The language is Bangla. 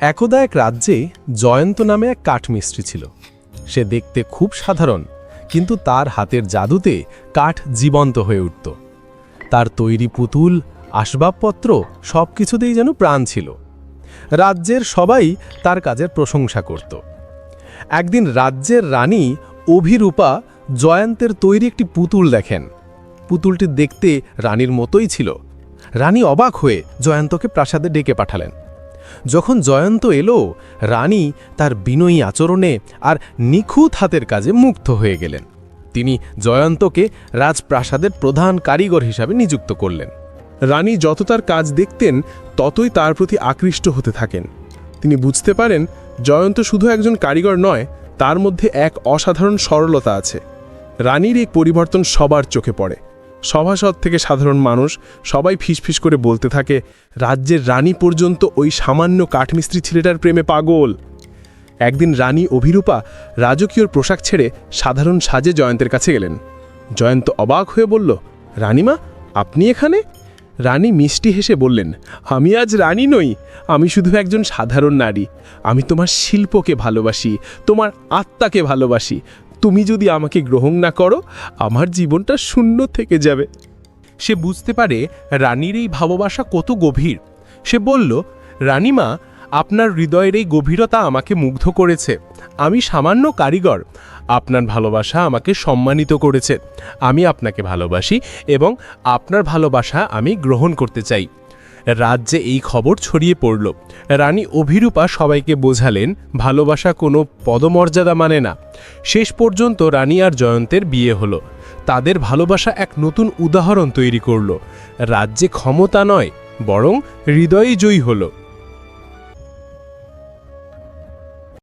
একদা এক রাজ্যে জয়ন্ত নামে এক কাঠমিস্ত্রি ছিল। সে দেখতে খুব সাধারণ, কিন্তু তার হাতের জাদুতে কাঠ জীবন্ত হয়ে উঠত। তার তৈরি পুতুল, আসবাবপত্র সব কিছুতেই যেন প্রাণ ছিল। রাজ্যের সবাই তার কাজের প্রশংসা করত। একদিন রাজ্যের রানী অভিরূপা জয়ন্তের তৈরি একটি পুতুল দেখেন। পুতুলটি দেখতে রানীর মতোই ছিল। রানী অবাক হয়ে জয়ন্তকে প্রাসাদে ডেকে পাঠালেন। যখন জয়ন্ত এলো, রানী তার বিনয়ী আচরণে আর নিখুঁত হাতের কাজে মুগ্ধ হয়ে গেলেন। তিনি জয়ন্তকে রাজপ্রাসাদের প্রধান কারিগর হিসাবে নিযুক্ত করলেন। রানী যত তার কাজ দেখতেন, ততই তার প্রতি আকৃষ্ট হতে থাকেন। তিনি বুঝতে পারেন, জয়ন্ত শুধু একজন কারিগর নয়, তার মধ্যে এক অসাধারণ সরলতা আছে। রানীর এই পরিবর্তন সবার চোখে পড়ে। সভাসদ থেকে সাধারণ মানুষ সবাই ফিসফিস করে বলতে থাকে, রাজ্যের রানী পর্যন্ত ওই সামান্য কাঠমিস্ত্রি ছেলেটার প্রেমে পাগল। একদিন রানী অভিরূপা রাজকীয় পোশাক ছেড়ে সাধারণ সাজে জয়ন্তের কাছে গেলেন। জয়ন্ত অবাক হয়ে বলল, রানীমা, আপনি এখানে? রানী মিষ্টি হেসে বললেন, আমি আজ রানী নই, আমি শুধু একজন সাধারণ নারী। আমি তোমার শিল্পকে ভালোবাসি, তোমার আত্মাকে ভালোবাসি তুমি যদি আমাকে গ্রহণ না করো, আমার জীবনটা শূন্য থেকে যাবে। সে বুঝতে পারে রানীর এই ভালোবাসা কত গভীর। সে বলল, রানীমা, আপনার হৃদয়ের এই গভীরতা আমাকে মুগ্ধ করেছে। আমি সামান্য কারিগর। আপনার ভালোবাসা আমাকে সম্মানিত করেছে। আমি আপনাকে ভালোবাসি এবং আপনার ভালোবাসা আমি গ্রহণ করতে চাই। রাজ্যে এই খবর ছড়িয়ে পড়ল। রানী অভিরূপা সবাইকে বোঝালেন, ভালোবাসা কোনো পদমর্যাদা মানে না। শেষ পর্যন্ত রানী আর জয়ন্তের বিয়ে হলো। তাদের ভালোবাসা এক নতুন উদাহরণ তৈরি করল। রাজ্যে ক্ষমতা নয়, বরং হৃদয়ই জয়ী হলো।